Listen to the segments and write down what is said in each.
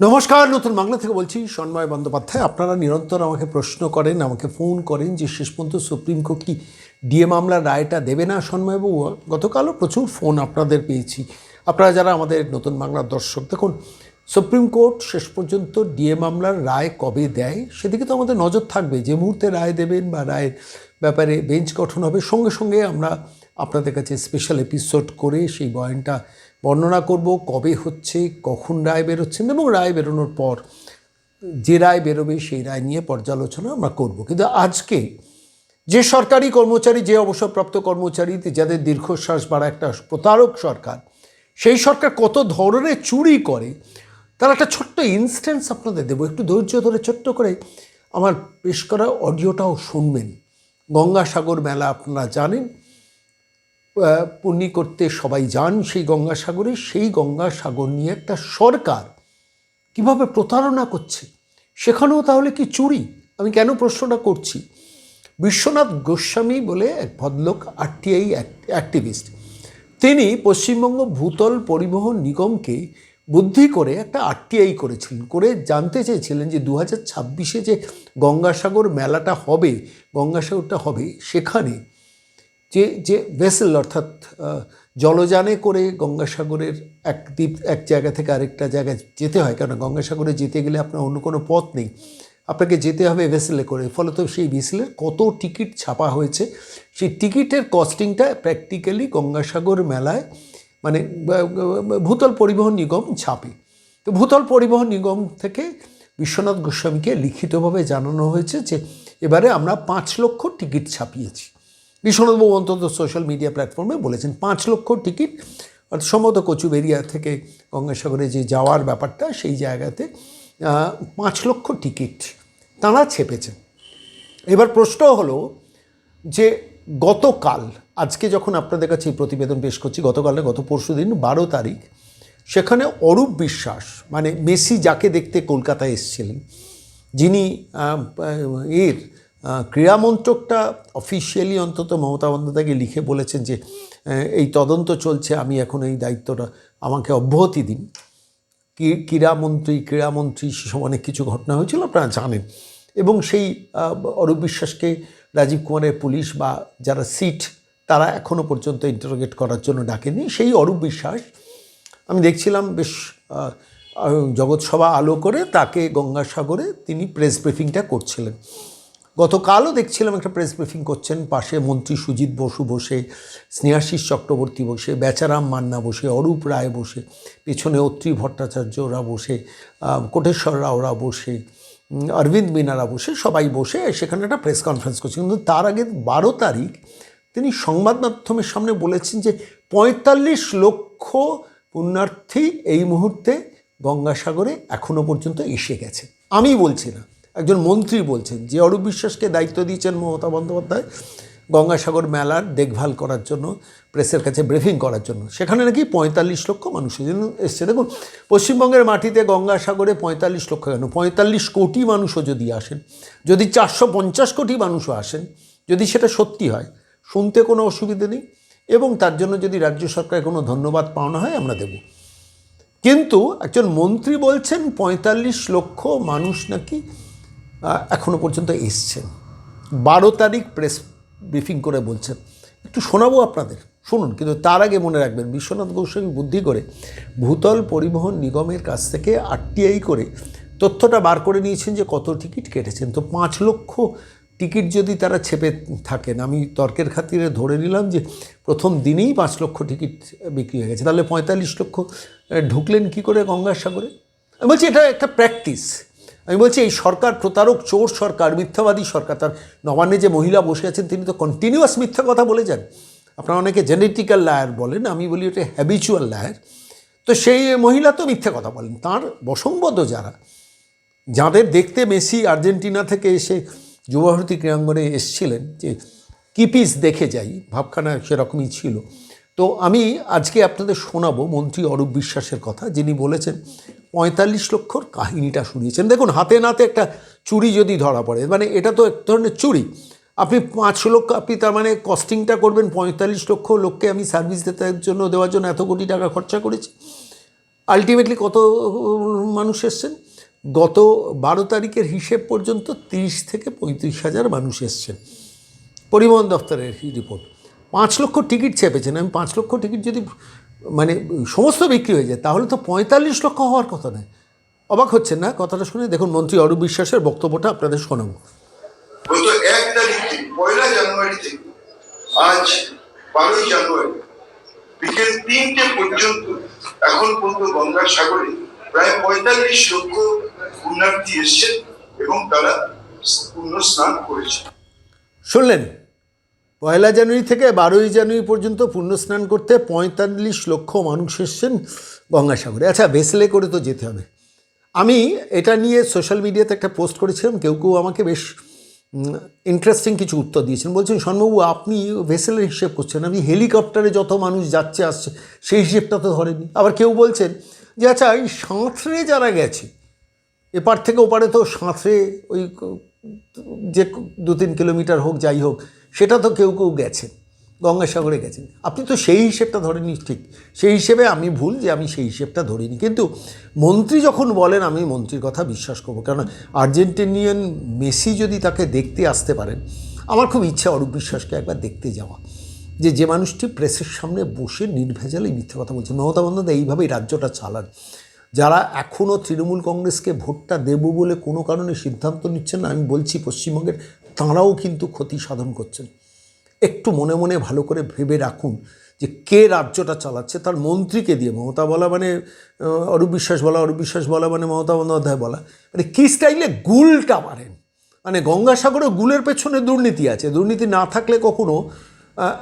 নমস্কার, নতুন বাংলা থেকে বলছি সন্ময় বন্দ্যোপাধ্যায়। আপনারা নিরন্তর আমাকে প্রশ্ন করেন, আমাকে ফোন করেন যে শেষ পর্যন্ত সুপ্রিম কোর্ট কি ডিএ মামলার রায়টা দেবে না সন্ময়বাবু? গতকালও প্রচুর ফোন আপনাদের পেয়েছি। আপনারা যারা আমাদের নতুন বাংলার দর্শক, দেখুন, সুপ্রিম কোর্ট শেষ পর্যন্ত ডিএ মামলার রায় কবে দেয় সেদিকে তো আমাদের নজর থাকবে। যে মুহূর্তে রায় দেবেন বা রায়ের ব্যাপারে বেঞ্চ গঠন হবে, সঙ্গে সঙ্গে আমরা আপনাদের কাছে স্পেশাল এপিসোড করে সেই বয়ানটা বর্ণনা করব, কবে হচ্ছে, কখন রায় বেরোচ্ছেন এবং রায় বেরোনোর পর যে রায় বেরোবে সেই রায় নিয়ে পর্যালোচনা আমরা করব। কিন্তু আজকে যে সরকারি কর্মচারী, যে অবসরপ্রাপ্ত কর্মচারী, যাদের দীর্ঘশ্বাস বাড়া একটা প্রতারক সরকার, সেই সরকার কত ধরনের চুরি করে, তার একটা ছোট্ট ইনস্ট্যান্স আপনাদের দেবো। একটু ধৈর্য ধরে ছোট্ট করে আমার পেশ করা অডিওটাও শুনবেন। গঙ্গাসাগর মেলা আপনারা জানেন পুণ্যি করতে সবাই যান সেই গঙ্গাসাগরে, সেই গঙ্গাসাগর নিয়ে একটা সরকার কীভাবে প্রতারণা করছে, সেখানেও তাহলে কি চুরি? আমি কেন প্রশ্নটা করছি? বিশ্বনাথ গোস্বামী বলে এক ভদ্রলোক, আরটিআই অ্যাক্টিভিস্ট, তিনি পশ্চিমবঙ্গ ভূতল পরিবহন নিগমকে বুদ্ধি করে একটা আরটিআই করেছিলেন, করে জানতে চেয়েছিলেন যে দু হাজার ছাব্বিশে যে গঙ্গাসাগর মেলাটা হবে, গঙ্গাসাগরটা হবে সেখানে যে যে ভেসেল অর্থাৎ জলযানে করে গঙ্গাসাগরের এক দ্বীপ, এক জায়গা থেকে আরেকটা জায়গায় যেতে হয়। কারণ গঙ্গাসাগরে যেতে গেলে আপনার অন্য কোনো পথ নেই। আপনাকে যেতে হবে ভেসেলে করে। ফলত সেই ভেসেলের কত টিকিট ছাপা হয়েছে, সেই টিকিটের কস্টিংটা প্র্যাকটিক্যালি গঙ্গাসাগর মেলায় মানে ভূতল পরিবহন নিগম ছাপে। তো ভূতল পরিবহন নিগম থেকে বিশ্বনাথ গোস্বামীকে লিখিতভাবে জানানো হয়েছে যে, এবারে আমরা পাঁচ লক্ষ টিকিট ছাপিয়েছি। বিশ্বনাথবাবু অন্তত সোশ্যাল মিডিয়া প্ল্যাটফর্মে বলেছেন, পাঁচ লক্ষ টিকিট অর্থাৎ সম্ভবত কচুবেরিয়া থেকে গঙ্গাসাগরে যে যাওয়ার ব্যাপারটা, সেই জায়গাতে পাঁচ লক্ষ টিকিট তাঁরা ছেপেছেন। এবার প্রশ্ন হলো যে গতকাল, আজকে যখন আপনাদের কাছে এই প্রতিবেদন পেশ করছি, গতকালে গত পরশু দিন, বারো তারিখ, সেখানে অরূপ বিশ্বাস মানে মেসি যাকে দেখতে কলকাতায় এসেছিলেন, যিনি এর আহ, ক্রীড়ামন্ত্রকটা অফিসিয়ালি অন্তত মমতা বন্দ্যোপাধ্যায়কে লিখে বলেছেন যে এই তদন্ত চলছে আমি এখন এই দায়িত্বটা আমাকে অব্যাহতি দিন। ক্রীড়ামন্ত্রী ক্রীড়ামন্ত্রী সেসব অনেক কিছু ঘটনা হয়েছিল আপনারা জানেন। এবং সেই অরূপ বিশ্বাসকে রাজীব কুমারের পুলিশ বা যারা সিট তারা এখনও পর্যন্ত ইন্টারোগেট করার জন্য ডাকেনি। সেই অরূপ বিশ্বাস আমি দেখছিলাম বেশ জগৎসভা আলো করে তাকে গঙ্গাসাগরে তিনি প্রেস ব্রিফিংটা করছিলেন। গতকালও দেখছিলাম একটা প্রেস ব্রিফিং করছেন, পাশে মন্ত্রী সুজিত বসু বসে, স্নেহাশিস চক্রবর্তী বসে, বেচারাম মান্না বসে, অরূপ রায় বসে, পেছনে অত্রি ভট্টাচার্যরা বসে কোটেশ্বর রাওরা বসে অরবিন্দ মিনারা বসে, সবাই বসে সেখানে একটা প্রেস কনফারেন্স করছে। কিন্তু তার আগে বারো তারিখ তিনি সংবাদ মাধ্যমের সামনে বলেছেন যে পঁয়তাল্লিশ লক্ষ পুণ্যার্থী এই মুহূর্তে গঙ্গাসাগরে এখনও পর্যন্ত এসে গেছে। আমি বলছি না। একজন মন্ত্রী বলছেন, যে অরূপ বিশ্বাসকে দায়িত্ব দিয়েছেন মমতা বন্দ্যোপাধ্যায় গঙ্গাসাগর মেলার দেখভাল করার জন্য, প্রেসের কাছে ব্রিফিং করার জন্য। সেখানে নাকি পঁয়তাল্লিশ লক্ষ মানুষের জন্য এসছে। দেখুন, পশ্চিমবঙ্গের মাটিতে গঙ্গাসাগরে পঁয়তাল্লিশ লক্ষ কেন? পঁয়তাল্লিশ কোটি মানুষও যদি আসেন, যদি চারশো পঞ্চাশ কোটি মানুষও আসেন, যদি সেটা সত্যি হয়, শুনতে কোনো অসুবিধে নেই, এবং তার জন্য যদি রাজ্য সরকারের কোনো ধন্যবাদ পাওনা হয়, আমরা দেব। কিন্তু একজন মন্ত্রী বলছেন, পঁয়তাল্লিশ লক্ষ মানুষ নাকি আহ, এখনও পর্যন্ত এসছেন। বারো তারিখ প্রেস ব্রিফিং করে বলছেন। একটু শোনাবো আপনাদের শুনুন কিন্তু তার আগে মনে রাখবেন বিশ্বনাথ গোস্বামী বুদ্ধি করে ভূতল পরিবহন নিগমের কাছ থেকে আরটিআই করে তথ্যটা বার করে নিয়েছেন যে কত টিকিট কেটেছেন। তো পাঁচ লক্ষ টিকিট যদি তারা ছেপে থাকেন আমি তর্কের খাতিরে ধরে নিলাম যে প্রথম দিনেই পাঁচ লক্ষ টিকিট বিক্রি হয়ে গেছে। তাহলে পঁয়তাল্লিশ লক্ষ ঢুকলেন কি করে গঙ্গাসাগরে? আমি বলছি এটা একটা প্র্যাকটিস আমি বলছি, এই সরকার প্রতারক, চোর সরকার, মিথ্যাবাদী সরকার, তার নবান্নে যে মহিলা বসে আছেন, তিনি তো কন্টিনিউয়াস মিথ্যা কথা বলে যান। আপনারা অনেকে জেনেটিক্যাল লায়ার বলেন, আমি বলি ওটা হ্যাবিচুয়াল লায়ার তো সেই মহিলা তো মিথ্যা কথা বলেন, তার বসংবদ্ধ যারা, যাদের দেখতে মেসি আর্জেন্টিনা থেকে এসে যুবভারতী ক্রীড়াঙ্গনে এসছিলেন, যে কি পিস দেখে যাই, ভাবখানা সেরকমই ছিল। তো আমি আজকে আপনাদের শোনাবো মন্ত্রী অরূপ বিশ্বাসের কথা, যিনি বলেছেন পঁয়তাল্লিশ লক্ষর কাহিনীটা শুনিয়েছেন। দেখুন, হাতে নাতে একটা চুরি যদি ধরা পড়ে মানে এটা তো এক ধরনের চুরি। আপনি পাঁচ লক্ষ, আপনি তার মানে কস্টিংটা করবেন, পঁয়তাল্লিশ লক্ষ লোককে আমি সার্ভিস দিতে, জন্য, দেওয়ার জন্য এত কোটি টাকা খরচা করেছি। আলটিমেটলি কত মানুষ এসছেন? গত বারো তারিখের হিসেব পর্যন্ত তিরিশ থেকে পঁয়ত্রিশ হাজার মানুষ এসছেন। পরিবহন দপ্তরের রিপোর্ট পাঁচ লক্ষ টিকিট চেপেছেন। আমি পাঁচ লক্ষ টিকিট যদি মানে সমস্ত বিক্রি হয়ে যায় তাহলে তো পঁয়তাল্লিশ লক্ষ হওয়ার কথা নয়। অবাক হচ্ছেন না? কথাটা শুনে দেখুন মন্ত্রী অরূপ বিশ্বাসের বক্তব্যটা আপনাদের শোনাবো। গত এক তারিখ থেকে পয়লা জানুয়ারি থেকে আজ বারোই জানুয়ারি বিকেল তিনটে পর্যন্ত এখন পর্যন্ত গঙ্গাসাগরে প্রায় পঁয়তাল্লিশ লক্ষ পুণ্যার্থী এসছেন এবং তারা পুণ্য স্নান করেছে শুনলেন? পয়লা জানুয়ারি থেকে বারোই জানুয়ারি পর্যন্ত পুণ্যস্নান করতে পঁয়তাল্লিশ লক্ষ মানুষ এসছেন গঙ্গাসাগরে। আচ্ছা ভেসেলে করে তো যেতে হবে। আমি এটা নিয়ে সোশ্যাল মিডিয়াতে একটা পোস্ট করেছিলাম, কেউ কেউ আমাকে বেশ ইন্টারেস্টিং কিছু উত্তর দিয়েছেন। বলছেন শর্মবাবু আপনি ভেসেলের হিসেব করছেন। আপনি হেলিকপ্টারে যত মানুষ যাচ্ছে, আসছে, সেই হিসেবটা তো ধরেনি। আবার কেউ বলছেন যে আচ্ছা এই সাঁতরে যারা গেছে, এপার থেকে ওপারে তো সাঁতরে ওই যে দু তিন কিলোমিটার হোক, যাই হোক, সেটা তো কেউ কেউ গেছেন, গঙ্গাসাগরে গেছেন। আপনি তো সেই হিসেবটা ধরেনি ঠিক। সেই হিসেবে আমি ভুল যে আমি সেই হিসেবটা ধরিনি। কিন্তু মন্ত্রী যখন বলেন, আমি মন্ত্রীর কথা বিশ্বাস করব। কারণ আর্জেন্টিনিয়ান মেসি যদি তাকে দেখতে আসতে পারেন, আমার খুব ইচ্ছা অরূপ বিশ্বাসকে একবার দেখতে যাওয়া। যে যে মানুষটি প্রেসের সামনে বসে নির্ভেজালে মিথ্যে কথা বলছে। মমতা বন্দ্যোপাধ্যায় এইভাবেই রাজ্যটা চালান। যারা এখনও তৃণমূল কংগ্রেসকে ভোটটা দেব বলে কোনো কারণে সিদ্ধান্ত নিচ্ছেন না, আমি বলছি পশ্চিমবঙ্গের তাঁরাও কিন্তু ক্ষতি সাধন করছেন। একটু মনে মনে ভালো করে ভেবে রাখুন যে কে রাজ্যটা চালাচ্ছে। তার মন্ত্রীকে দিয়ে, মমতা বলা মানে অরূপ বিশ্বাস বলা, অরূপ বিশ্বাস বলা মানে মমতা বন্দ্যোপাধ্যায় বলা। মানে কী স্টাইলে গুলটা মারেন? মানে গঙ্গাসাগরে গুলের পেছনে দুর্নীতি আছে। দুর্নীতি না থাকলে কখনো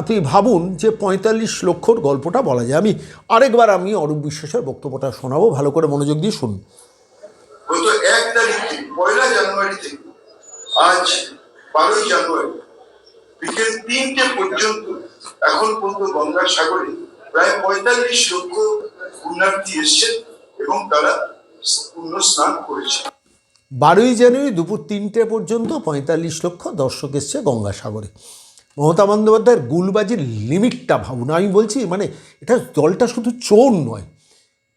আপনি ভাবুন যে পঁয়তাল্লিশ লক্ষর গল্পটা বলা যায়। আমি আরেকবার আমি অরূপ বিশ্বাসের বক্তব্যটা শোনাবো ভালো করে মনোযোগ দিয়ে শুনুন। গত এক তারিখ পয়লা জানুয়ারি থেকে আজ বারোই জানুয়ারি বিকেল তিনটে পর্যন্ত এখন পর্যন্ত গঙ্গাসাগরে প্রায় পঁয়তাল্লিশ লক্ষ পুণ্যার্থী এসছেন এবং তারা পুণ্য স্নান করেছে বারোই জানুয়ারি দুপুর তিনটে পর্যন্ত পঁয়তাল্লিশ লক্ষ দর্শক এসছে গঙ্গাসাগরে। মমতা বন্দ্যোপাধ্যায়ের গুলবাজির লিমিটটা ভাবুন। আমি বলছি মানে এটা দলটা শুধু চোর নয়,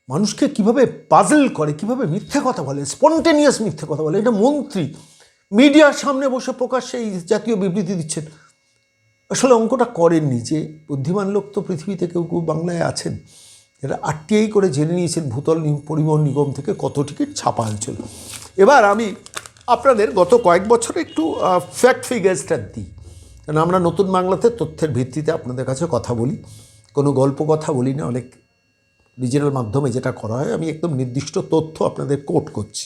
মানুষকে কীভাবে পাজল করে, কীভাবে মিথ্যে কথা বলে স্পন্টেনিয়াস মিথ্যে কথা বলে। এটা মন্ত্রী, মিডিয়ার সামনে বসে প্রকাশ্যে এই জাতীয় বিবৃতি দিচ্ছেন। আসলে অঙ্কটা করেননি যে বুদ্ধিমান লোক তো পৃথিবীতে কেউ কেউ বাংলায় আছেন। এরা আরটিআই করে জেনে নিয়েছেন ভূতল পরিবহন নিগম থেকে কত টিকিট ছাপা হয়েছিল। এবার আমি আপনাদের গত কয়েক বছরে একটু ফ্যাক্ট ফিগার্সটা দিই। কারণ আমরা নতুন বাংলাতে তথ্যের ভিত্তিতে আপনাদের কাছে কথা বলি। কোনো গল্প কথা বলি না, অনেক ডিজিটাল মাধ্যমে যেটা করা হয়, আমি একদম নির্দিষ্ট তথ্য আপনাদের কোট করছি।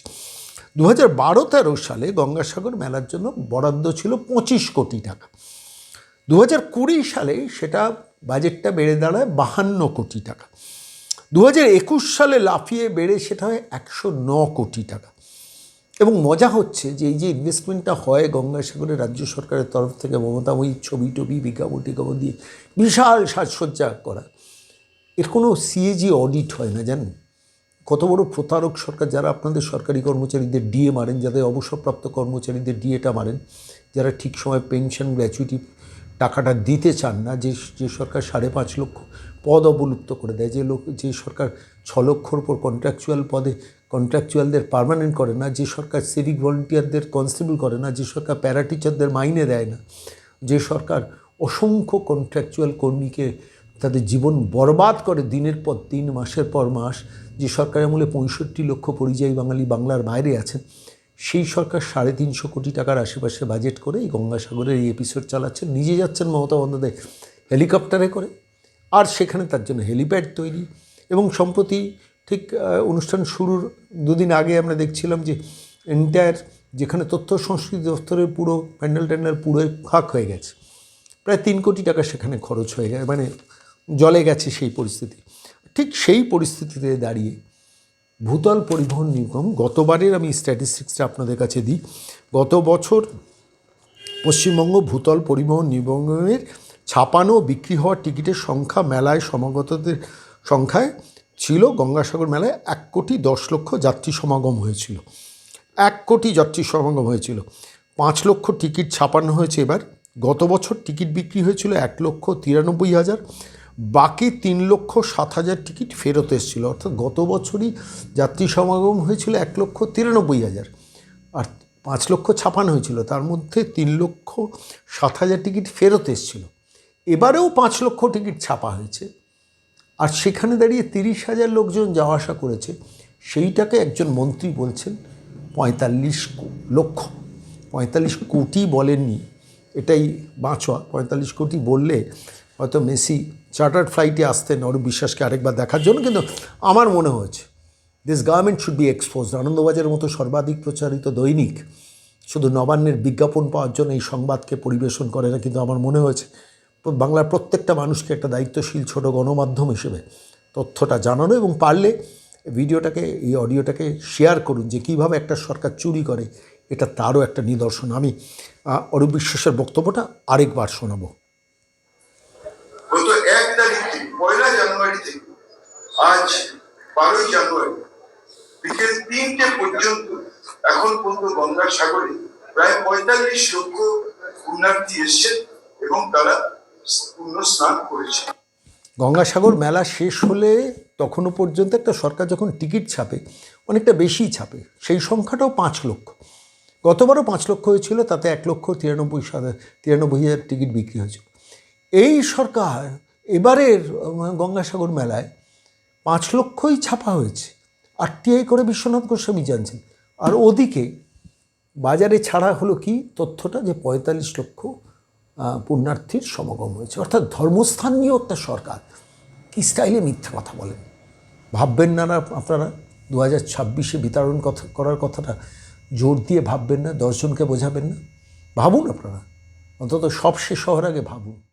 দু হাজার বারো তেরো সালে গঙ্গাসাগর মেলার জন্য বরাদ্দ ছিল পঁচিশ কোটি টাকা। দু হাজার কুড়ি সালে সেটা বাজেটটা বেড়ে দাঁড়ায় বাহান্ন কোটি টাকা। দু হাজার একুশ সালে লাফিয়ে বেড়ে সেটা হয় একশো ন কোটি টাকা। এবং মজা হচ্ছে যে এই যে ইনভেস্টমেন্টটা হয় গঙ্গাসাগরে রাজ্য সরকারের তরফ থেকে মমতা ওই ছবি টবি, বিজ্ঞাপন টিজ্ঞাপন দিয়ে বিশাল সাজসজ্জা করা। এর কোনো সিএজি অডিট হয় না, জানেন? কত বড় প্রতারক সরকার, যারা আপনাদের সরকারি কর্মচারীদের ডিএ মারেন, যাদের অবসরপ্রাপ্ত কর্মচারীদের ডিএটা মারেন, যারা ঠিক সময় পেনশন গ্র্যাচুইটি টাকাটা দিতে চান না, যে যে সরকার সাড়ে পাঁচ লক্ষ পদ অবলুপ্ত করে দেয়, যে লোক, যে সরকার ছ লক্ষর উপর কন্ট্রাকচুয়াল পদে কন্ট্রাকচুয়ালদের পার্মানেন্ট করে না, যে সরকার সিভিক ভলেন্টিয়ারদের কনস্টেবল করে না, যে সরকার প্যারা টিচারদের মাইনে দেয় না, যে সরকার অসংখ্য কন্ট্রাকচুয়াল কর্মীকে তাদের জীবন বরবাদ করে দিনের পর দিন, মাসের পর মাস, যে সরকার আমলে পঁয়ষট্টি লক্ষ পরিযায়ী বাঙালি বাংলার বাইরে আছেন, সেই সরকার সাড়ে তিনশো কোটি টাকার আশেপাশে বাজেট করে এই গঙ্গাসাগরের এই এপিসোড চালাচ্ছেন, নিজে যাচ্ছেন মমতা বন্দ্যোপাধ্যায় হেলিকপ্টারে করে, আর সেখানে তার জন্য হেলিপ্যাড তৈরি, এবং সম্প্রতি ঠিক অনুষ্ঠান শুরুর দুদিন আগে আমরা দেখছিলাম যে এন্টায়ার যেখানে তথ্য সংস্কৃতি দপ্তরের পুরো প্যান্ডেল ট্যান্ডেল পুরো ফাঁক হয়ে গেছে। প্রায় তিন কোটি টাকা সেখানে খরচ হয়ে গেছে মানে জলে গেছে সেই পরিস্থিতি। ঠিক সেই পরিস্থিতিতে দাঁড়িয়ে ভূতল পরিবহন নিগম, গতবারের আমি স্ট্যাটিস্টিক্সটা আপনাদের কাছে দিই, গত বছর পশ্চিমবঙ্গ ভূতল পরিবহন নিগমের ছাপানো বিক্রি হওয়া টিকিটের সংখ্যা মেলায় সমাগতদের সংখ্যায় ছিল গঙ্গাসাগর মেলায় এক কোটি দশ লক্ষ যাত্রী সমাগম হয়েছিল। এক কোটি যাত্রী সমাগম হয়েছিল। পাঁচ লক্ষ টিকিট ছাপানো হয়েছে এবার। গত বছর টিকিট বিক্রি হয়েছিল এক লক্ষ তিরানব্বই হাজার। বাকি তিন লক্ষ সাত হাজার টিকিট ফেরত এসেছিল। অর্থাৎ গত বছরই যাত্রী সমাগম হয়েছিল এক লক্ষ তিরানব্বই হাজার। আর পাঁচ লক্ষ ছাপানো হয়েছিল। তার মধ্যে তিন লক্ষ সাত হাজার টিকিট ফেরত এসেছিল। এবারেও পাঁচ লক্ষ টিকিট ছাপা হয়েছে। আর সেখানে দাঁড়িয়ে তিরিশ হাজার লোকজন যাওয়া আসা করেছে, সেইটাকে একজন মন্ত্রী বলছেন পঁয়তাল্লিশ লক্ষ। পঁয়তাল্লিশ কোটি বলেননি, এটাই বাঁচোয়া। পঁয়তাল্লিশ কোটি বললে হয়তো মেসি চার্টার্ড ফ্লাইটে আসতেন, অরূপ বিশ্বাসকে আরেকবার দেখার জন্য, কিন্তু আমার মনে হয়েছে this government should be expose আনন্দবাজারের মতো সর্বাধিক প্রচারিত দৈনিক শুধু নবান্নের বিজ্ঞাপন পাওয়ার জন্য এই সংবাদকে পরিবেশন করে না, কিন্তু আমার মনে হয়েছে বাংলার প্রত্যেকটা মানুষকে একটা দায়িত্বশীল ছোট গণমাধ্যম হিসেবে তথ্যটা জানানো এবং পারলে ভিডিওটাকে, এই অডিওটাকে শেয়ার করুন যে কীভাবে একটা সরকার চুরি করে, এটা তারও একটা নিদর্শন। আমি অরূপ বিশ্বাসের বক্তব্যটা আরেকবার শোনাবো। আজ বারোই জানুয়ারি, বিকেল তিনটে পর্যন্ত, এখন পর্যন্ত গঙ্গার সাগরে প্রায় পঁয়তাল্লিশ লক্ষ পুণ্যার্থী এবং তারা স্নান করেছে গঙ্গাসাগর মেলা শেষ হলে তখনও পর্যন্ত একটা সরকার যখন টিকিট ছাপে, অনেকটা বেশিই ছাপে, সেই সংখ্যাটাও পাঁচ লক্ষ। গতবারও পাঁচ লক্ষ হয়েছিল, তাতে এক লক্ষ তিরানব্বই তিরানব্বই হাজার টিকিট বিক্রি হয়েছিল এই সরকার এবারের গঙ্গাসাগর মেলায় পাঁচ লক্ষই ছাপা হয়েছে। আরটিআই করে বিশ্বনাথ গোস্বামী জানছেন। আর ওদিকে বাজারে ছাড়া হলো কি তথ্যটা যে পঁয়তাল্লিশ লক্ষ পুণ্যার্থীর সমাগম হয়েছে। অর্থাৎ ধর্মস্থান নিয়েও একটা সরকার কি স্টাইলে মিথ্যা কথা বলেন? ভাববেন না না আপনারা? দু হাজার ছাব্বিশে বিতরণ কথা, করার কথাটা জোর দিয়ে ভাববেন না, দশজনকে বোঝাবেন না? ভাবুন আপনারা। অন্তত সব শেষ হওয়ার আগে ভাবুন।